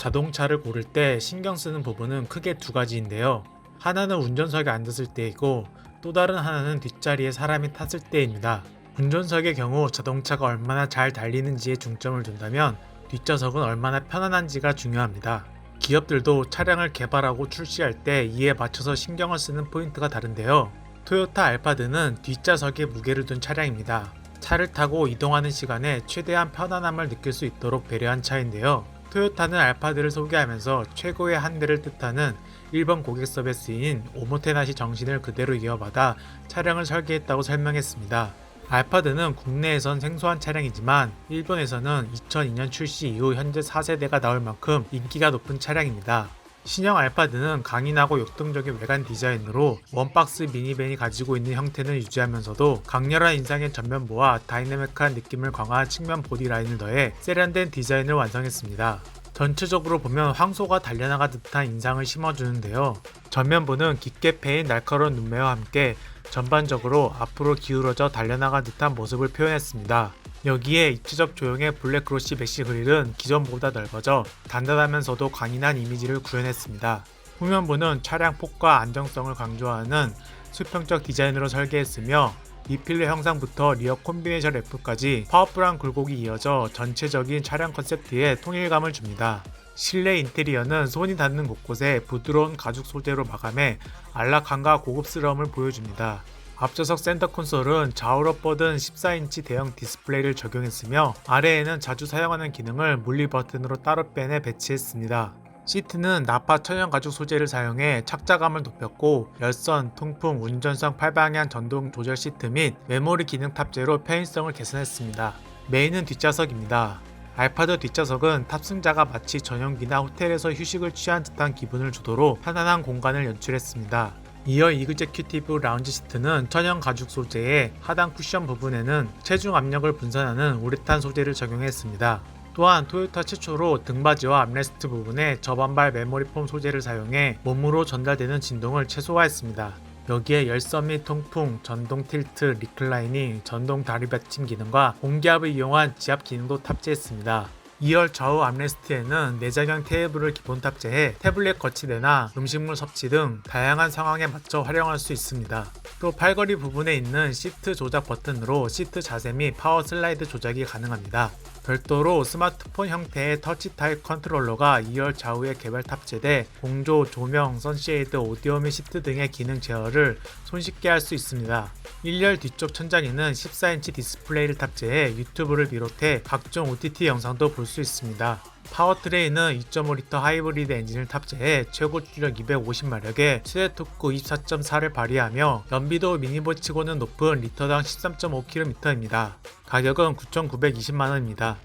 자동차를 고를 때 신경 쓰는 부분은 크게 두 가지인데요. 하나는 운전석에 앉았을 때이고 또 다른 하나는 뒷자리에 사람이 탔을 때입니다. 운전석의 경우 자동차가 얼마나 잘 달리는지에 중점을 둔다면 뒷좌석은 얼마나 편안한지가 중요합니다. 기업들도 차량을 개발하고 출시할 때 이에 맞춰서 신경을 쓰는 포인트가 다른데요. 토요타 알파드는 뒷좌석에 무게를 둔 차량입니다. 차를 타고 이동하는 시간에 최대한 편안함을 느낄 수 있도록 배려한 차인데요. 토요타는 알파드를 소개하면서 최고의 한 대를 뜻하는 일본 고객 서비스인 오모테나시 정신을 그대로 이어받아 차량을 설계했다고 설명했습니다. 알파드는 국내에선 생소한 차량이지만 일본에서는 2002년 출시 이후 현재 4세대가 나올 만큼 인기가 높은 차량입니다. 신형 알파드는 강인하고 역동적인 외관 디자인으로 원박스 미니밴이 가지고 있는 형태는 유지하면서도 강렬한 인상의 전면부와 다이내믹한 느낌을 강화한 측면 보디 라인을 더해 세련된 디자인을 완성했습니다. 전체적으로 보면 황소가 달려나가 듯한 인상을 심어주는데요. 전면부는 깊게 패인 날카로운 눈매와 함께 전반적으로 앞으로 기울어져 달려나간 듯한 모습을 표현했습니다. 여기에 입체적 조형의 블랙 크로시 맥시 그릴은 기존보다 넓어져 단단하면서도 강인한 이미지를 구현했습니다. 후면부는 차량 폭과 안정성을 강조하는 수평적 디자인으로 설계했으며 리필러 형상부터 리어 콤비네이션 램프까지 파워풀한 굴곡이 이어져 전체적인 차량 컨셉트에 통일감을 줍니다. 실내 인테리어는 손이 닿는 곳곳에 부드러운 가죽 소재로 마감해 안락함과 고급스러움을 보여줍니다. 앞좌석 센터 콘솔은 좌우로 뻗은 14인치 대형 디스플레이를 적용했으며 아래에는 자주 사용하는 기능을 물리 버튼으로 따로 빼내 배치했습니다. 시트는 나파 천연 가죽 소재를 사용해 착자감을 높였고 열선, 통풍, 운전석 8방향 전동 조절 시트 및 메모리 기능 탑재로 편의성을 개선했습니다. 메인은 뒷좌석입니다. 알파드 뒷좌석은 탑승자가 마치 전용기나 호텔에서 휴식을 취한 듯한 기분을 주도록 편안한 공간을 연출했습니다. 이어 이그제큐티브 라운지 시트는 천연 가죽 소재의 하단 쿠션 부분에는 체중 압력을 분산하는 우레탄 소재를 적용했습니다. 또한 토요타 최초로 등받이와 암레스트 부분에 저반발 메모리 폼 소재를 사용해 몸으로 전달되는 진동을 최소화했습니다. 여기에 열선 및 통풍, 전동 틸트, 리클라이닝, 전동 다리 받침 기능과 공기압을 이용한 지압 기능도 탑재했습니다. 2열 좌우 암레스트에는 내장형 테이블을 기본 탑재해 태블릿 거치대나 음식물 섭취 등 다양한 상황에 맞춰 활용할 수 있습니다. 또 팔걸이 부분에 있는 시트 조작 버튼으로 시트 자세 및 파워 슬라이드 조작이 가능합니다. 별도로 스마트폰 형태의 터치 타입 컨트롤러가 2열 좌우에 개별 탑재돼 공조, 조명, 선쉐이드, 오디오 및 시트 등의 기능 제어를 손쉽게 할 수 있습니다. 1열 뒤쪽 천장에는 14인치 디스플레이를 탑재해 유튜브를 비롯해 각종 OTT 영상도 볼수 있습니다. 파워트레인은 2.5리터 하이브리드 엔진을 탑재해 최고 주력 250마력에 최대 토크 24.4를 발휘하며 연비도 미니보치고는 높은 리터당 13.5km입니다. 가격은 9,920만원입니다.